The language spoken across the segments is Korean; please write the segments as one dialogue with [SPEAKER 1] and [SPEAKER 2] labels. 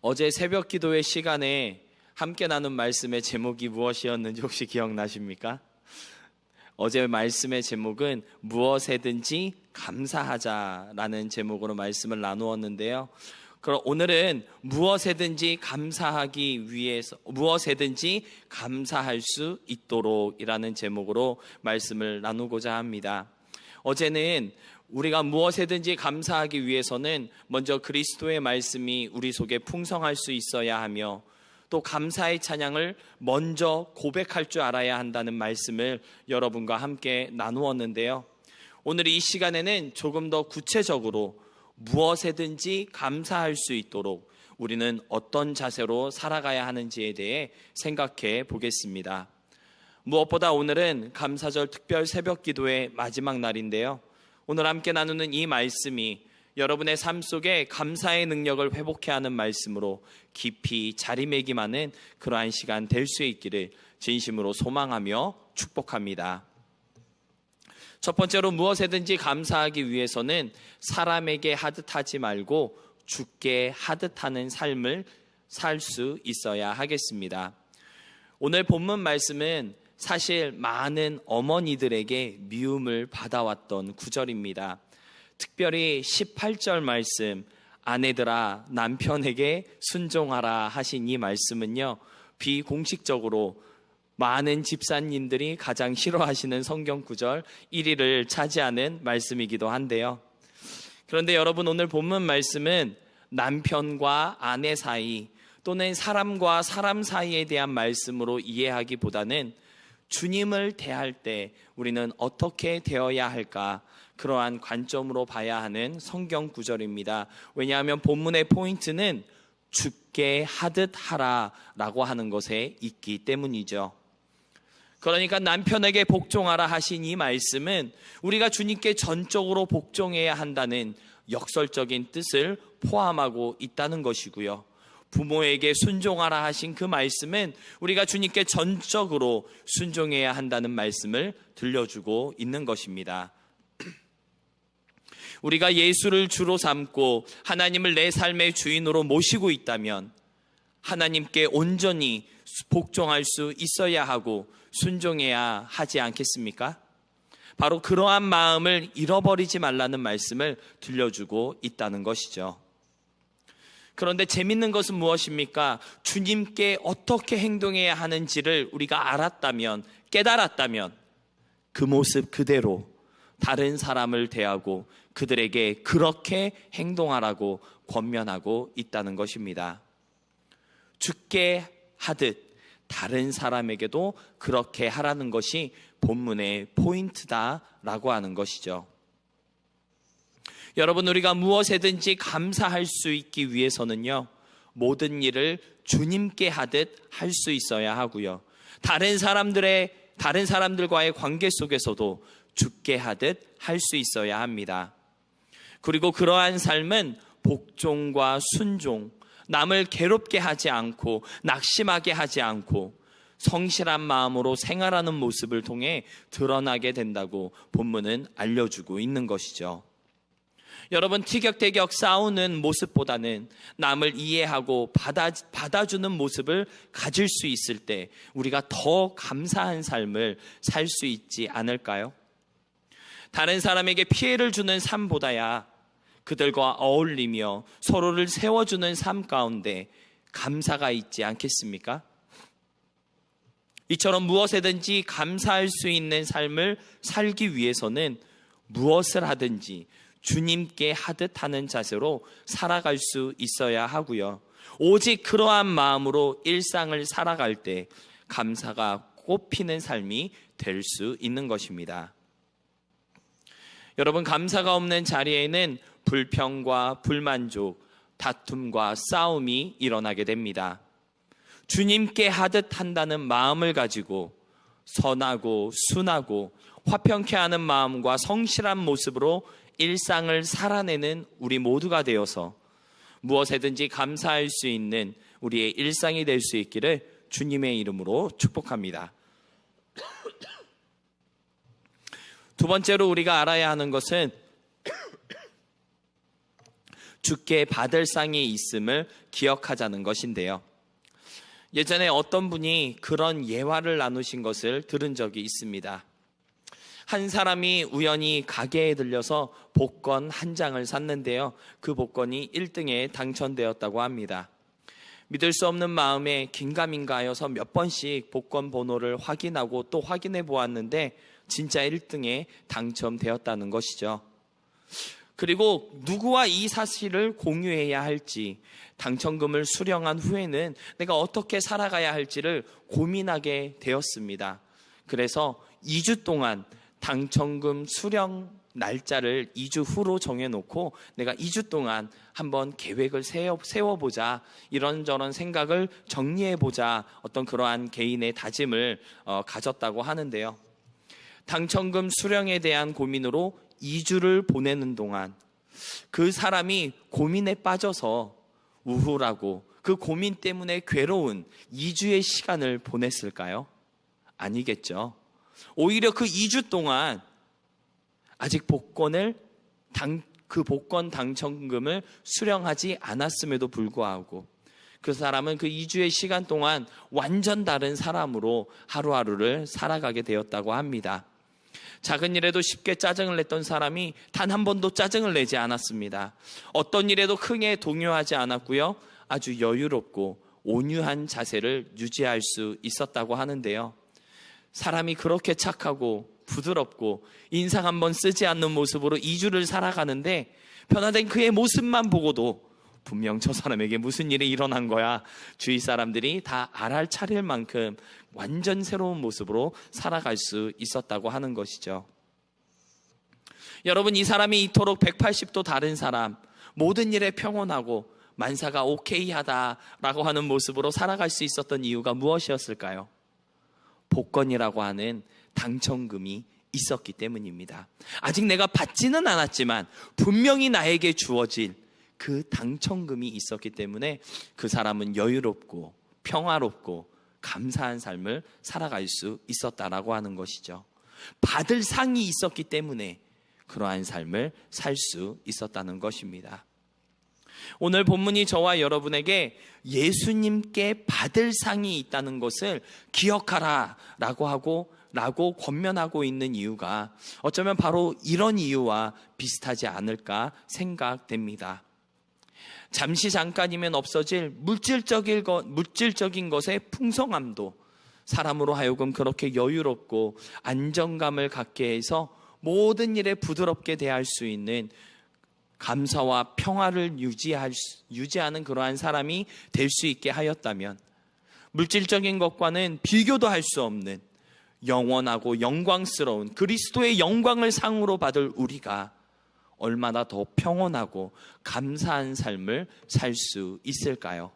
[SPEAKER 1] 어제 새벽 기도회 시간에 함께 나눈 말씀의 제목이 무엇이었는지 혹시 기억나십니까? 어제 말씀의 제목은 무엇에든지 감사하자라는 제목으로 말씀을 나누었는데요. 그럼 오늘은 무엇에든지 감사하기 위해서 무엇에든지 감사할 수 있도록이라는 제목으로 말씀을 나누고자 합니다. 어제는 우리가 무엇에든지 감사하기 위해서는 먼저 그리스도의 말씀이 우리 속에 풍성할 수 있어야 하며 또 감사의 찬양을 먼저 고백할 줄 알아야 한다는 말씀을 여러분과 함께 나누었는데요. 오늘 이 시간에는 조금 더 구체적으로 무엇에든지 감사할 수 있도록 우리는 어떤 자세로 살아가야 하는지에 대해 생각해 보겠습니다. 무엇보다 오늘은 감사절 특별 새벽 기도의 마지막 날인데요. 오늘 함께 나누는 이 말씀이 여러분의 삶 속에 감사의 능력을 회복해 하는 말씀으로 깊이 자리매김하는 그러한 시간 될 수 있기를 진심으로 소망하며 축복합니다. 첫 번째로 무엇에든지 감사하기 위해서는 사람에게 하듯 하지 말고 죽게 하듯 하는 삶을 살 수 있어야 하겠습니다. 오늘 본문 말씀은 사실 많은 어머니들에게 미움을 받아왔던 구절입니다. 특별히 18절 말씀, 아내들아 남편에게 순종하라 하신 이 말씀은요, 비공식적으로 많은 집사님들이 가장 싫어하시는 성경 구절 1위를 차지하는 말씀이기도 한데요. 그런데 여러분 오늘 본문 말씀은 남편과 아내 사이 또는 사람과 사람 사이에 대한 말씀으로 이해하기보다는 주님을 대할 때 우리는 어떻게 되어야 할까 그러한 관점으로 봐야 하는 성경 구절입니다. 왜냐하면 본문의 포인트는 죽게 하듯 하라 라고 하는 것에 있기 때문이죠. 그러니까 남편에게 복종하라 하신 이 말씀은 우리가 주님께 전적으로 복종해야 한다는 역설적인 뜻을 포함하고 있다는 것이고요. 부모에게 순종하라 하신 그 말씀은 우리가 주님께 전적으로 순종해야 한다는 말씀을 들려주고 있는 것입니다. 우리가 예수를 주로 삼고 하나님을 내 삶의 주인으로 모시고 있다면 하나님께 온전히 복종할 수 있어야 하고 순종해야 하지 않겠습니까? 바로 그러한 마음을 잃어버리지 말라는 말씀을 들려주고 있다는 것이죠. 그런데 재밌는 것은 무엇입니까? 주님께 어떻게 행동해야 하는지를 우리가 알았다면, 깨달았다면, 그 모습 그대로 다른 사람을 대하고 그들에게 그렇게 행동하라고 권면하고 있다는 것입니다. 죽게 하듯 다른 사람에게도 그렇게 하라는 것이 본문의 포인트다라고 하는 것이죠. 여러분, 우리가 무엇에든지 감사할 수 있기 위해서는요, 모든 일을 주님께 하듯 할 수 있어야 하고요. 다른 사람들의, 다른 사람들과의 관계 속에서도 죽게 하듯 할 수 있어야 합니다. 그리고 그러한 삶은 복종과 순종, 남을 괴롭게 하지 않고 낙심하게 하지 않고 성실한 마음으로 생활하는 모습을 통해 드러나게 된다고 본문은 알려주고 있는 것이죠. 여러분, 티격태격 싸우는 모습보다는 남을 이해하고 받아, 받아주는 모습을 가질 수 있을 때 우리가 더 감사한 삶을 살 수 있지 않을까요? 다른 사람에게 피해를 주는 삶보다야 그들과 어울리며 서로를 세워주는 삶 가운데 감사가 있지 않겠습니까? 이처럼 무엇에든지 감사할 수 있는 삶을 살기 위해서는 무엇을 하든지 주님께 하듯 하는 자세로 살아갈 수 있어야 하고요. 오직 그러한 마음으로 일상을 살아갈 때 감사가 꽃피는 삶이 될 수 있는 것입니다. 여러분, 감사가 없는 자리에는 불평과 불만족, 다툼과 싸움이 일어나게 됩니다. 주님께 하듯 한다는 마음을 가지고 선하고 순하고 화평케 하는 마음과 성실한 모습으로 일상을 살아내는 우리 모두가 되어서 무엇에든지 감사할 수 있는 우리의 일상이 될 수 있기를 주님의 이름으로 축복합니다. 두 번째로 우리가 알아야 하는 것은 주께 받을 상이 있음을 기억하자는 것인데요. 예전에 어떤 분이 그런 예화를 나누신 것을 들은 적이 있습니다. 한 사람이 우연히 가게에 들려서 복권 한 장을 샀는데요. 그 복권이 1등에 당첨되었다고 합니다. 믿을 수 없는 마음에 긴가민가 하여서 몇 번씩 복권 번호를 확인하고 또 확인해 보았는데 진짜 1등에 당첨되었다는 것이죠. 그리고 누구와 이 사실을 공유해야 할지, 당첨금을 수령한 후에는 내가 어떻게 살아가야 할지를 고민하게 되었습니다. 그래서 2주 동안 당첨금 수령 날짜를 2주 후로 정해놓고 내가 2주 동안 한번 계획을 세워, 보자 이런저런 생각을 정리해보자 어떤 그러한 개인의 다짐을 어, 가졌다고 하는데요. 당첨금 수령에 대한 고민으로 2주를 보내는 동안 그 사람이 고민에 빠져서 우울하고 그 고민 때문에 괴로운 2주의 시간을 보냈을까요? 아니겠죠. 오히려 그 2주 동안 아직 복권을 당, 그 복권 당첨금을 수령하지 않았음에도 불구하고 그 사람은 그 2주의 시간 동안 완전 다른 사람으로 하루하루를 살아가게 되었다고 합니다. 작은 일에도 쉽게 짜증을 냈던 사람이 단 한 번도 짜증을 내지 않았습니다. 어떤 일에도 크게 동요하지 않았고요. 아주 여유롭고 온유한 자세를 유지할 수 있었다고 하는데요. 사람이 그렇게 착하고 부드럽고 인상 한 번 쓰지 않는 모습으로 2주를 살아가는데 변화된 그의 모습만 보고도 분명 저 사람에게 무슨 일이 일어난 거야. 주위 사람들이 다 알할 차릴 만큼 완전 새로운 모습으로 살아갈 수 있었다고 하는 것이죠. 여러분, 이 사람이 이토록 180도 다른 사람, 모든 일에 평온하고 만사가 오케이 하다라고 하는 모습으로 살아갈 수 있었던 이유가 무엇이었을까요? 복권이라고 하는 당첨금이 있었기 때문입니다. 아직 내가 받지는 않았지만 분명히 나에게 주어질 그 당첨금이 있었기 때문에 그 사람은 여유롭고 평화롭고 감사한 삶을 살아갈 수 있었다라고 하는 것이죠. 받을 상이 있었기 때문에 그러한 삶을 살 수 있었다는 것입니다. 오늘 본문이 저와 여러분에게 예수님께 받을 상이 있다는 것을 기억하라 라고 하고 라고 권면하고 있는 이유가 어쩌면 바로 이런 이유와 비슷하지 않을까 생각됩니다. 잠시 잠깐이면 없어질 물질적인 것, 물질적인 것의 풍성함도 사람으로 하여금 그렇게 여유롭고 안정감을 갖게 해서 모든 일에 부드럽게 대할 수 있는 감사와 평화를 유지할 유지하는 그러한 사람이 될 수 있게 하였다면 물질적인 것과는 비교도 할 수 없는 영원하고 영광스러운 그리스도의 영광을 상으로 받을 우리가 얼마나 더 평온하고 감사한 삶을 살 수 있을까요?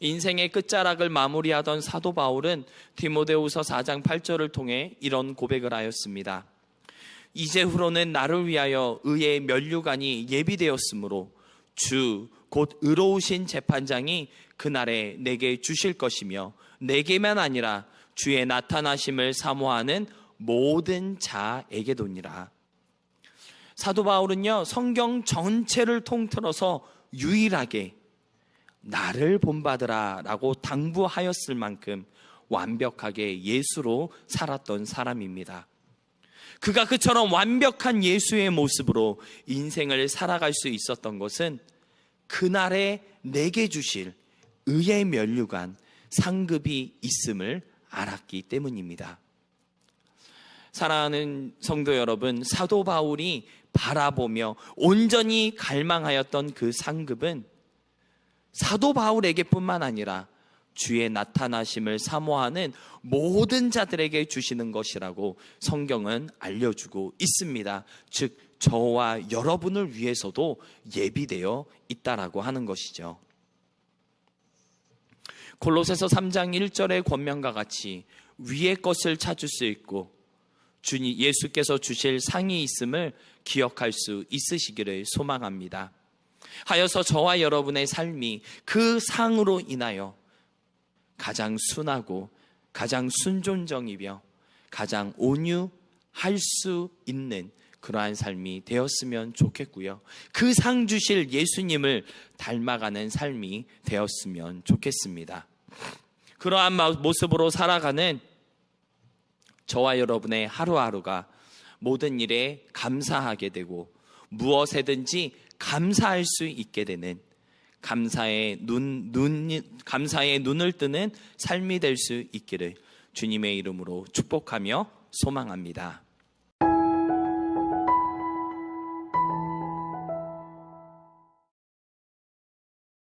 [SPEAKER 1] 인생의 끝자락을 마무리하던 사도 바울은 디모데후서 4장 8절을 통해 이런 고백을 하였습니다. 이제 후로는 나를 위하여 의의 면류관이 예비되었으므로 주 곧 의로우신 재판장이 그날에 내게 주실 것이며 내게만 아니라 주의 나타나심을 사모하는 모든 자에게도니라. 사도 바울은요, 성경 전체를 통틀어서 유일하게 나를 본받으라 라고 당부하였을 만큼 완벽하게 예수로 살았던 사람입니다. 그가 그처럼 완벽한 예수의 모습으로 인생을 살아갈 수 있었던 것은 그날에 내게 주실 의의 면류관 상급이 있음을 알았기 때문입니다. 사랑하는 성도 여러분, 사도 바울이 바라보며 온전히 갈망하였던 그 상급은 사도 바울에게뿐만 아니라 주의 나타나심을 사모하는 모든 자들에게 주시는 것이라고 성경은 알려주고 있습니다. 즉, 저와 여러분을 위해서도 예비되어 있다라고 하는 것이죠. 골로새서 3장 1절의 권면과 같이 위의 것을 찾을 수 있고 주님 예수께서 주실 상이 있음을 기억할 수 있으시기를 소망합니다. 하여서 저와 여러분의 삶이 그 상으로 인하여 가장 순하고 가장 순존적이며 가장 온유할 수 있는 그러한 삶이 되었으면 좋겠고요. 그 상 주실 예수님을 닮아가는 삶이 되었으면 좋겠습니다. 그러한 모습으로 살아가는 저와 여러분의 하루하루가 모든 일에 감사하게 되고 무엇에든지 감사할 수 있게 되는 감사의 눈, 눈, 감사의 눈을 뜨는 삶이 될 수 있기를 주님의 이름으로 축복하며 소망합니다.